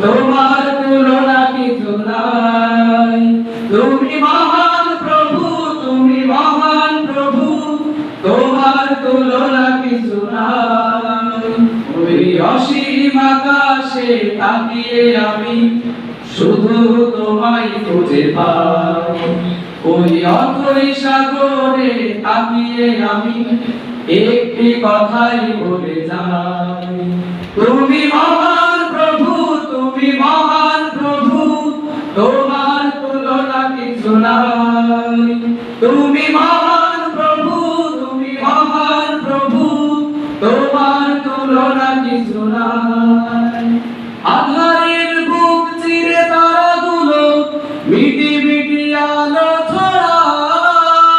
তোমার তুলনা কিছু নাই তুমি মহান প্রভু, তুমি মহান প্রভু। তোমার তুলনা কিছু নাই অসীম আকাশে তাকিয়ে আমি শুধু তোমায় খুঁজে পাই। ওই অথই সাগরে তাকিয়ে আমি একটি কথাই বলে যাই। তুমি মহান কিছু নাই তুমি মহান প্রভু, তুমি মহান প্রভু, তোমার তুলনা কিছু নাই আধারের বুক চিরে তারাগুলো মিটি মিটি আলো ছড়ায়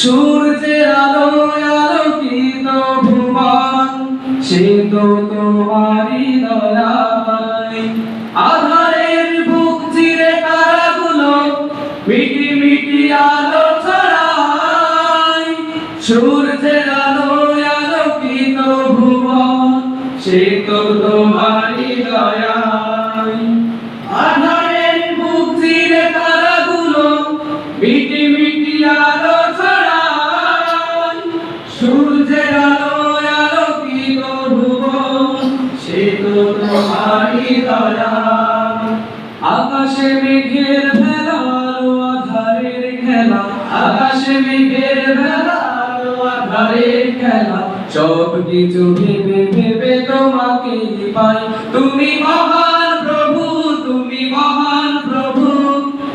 সূর্যের আলো আলোকিত ভুবন, সে তো তোমারই দয়ায় সূর্যের আলো আলোকিত ভুবন সে তো তোমারই দয়ায় আধারের বুক চিরে তারাগুলো মিটি মিটি আলো ছড়ায় সূর্যের আলো আলোকিত ভুবন সে তো তোমারই দয়ায় আকাশে মেঘের ভেলা আধারের খেলা, আকাশে মেঘের ভেলা আধারের খেলা সব কিছু ভেবে ভেবে তোমাকে পাই। তুমি মহান প্রভু, তুমি মহান প্রভু,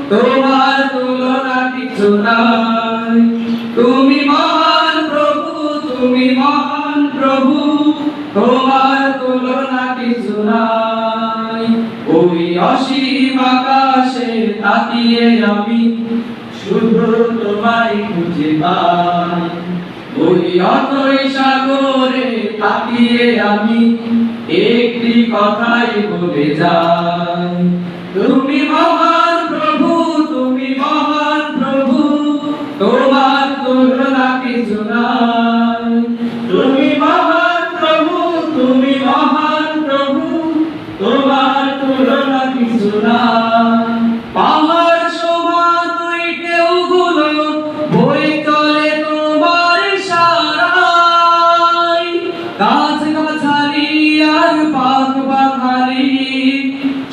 তোমার তুলনা কিছু নাই। তুমি মহান প্রভু, তুমি মহান প্রভু, তোমার তুলনা কিছু নাই। ওই অসীম আকাশে তাকিয়ে আমি, শুধু তোমায় খুঁজে পাই। অতই সাগরে তাকিয়ে আমি একটি কথাই বলে যাই। তুমি মহান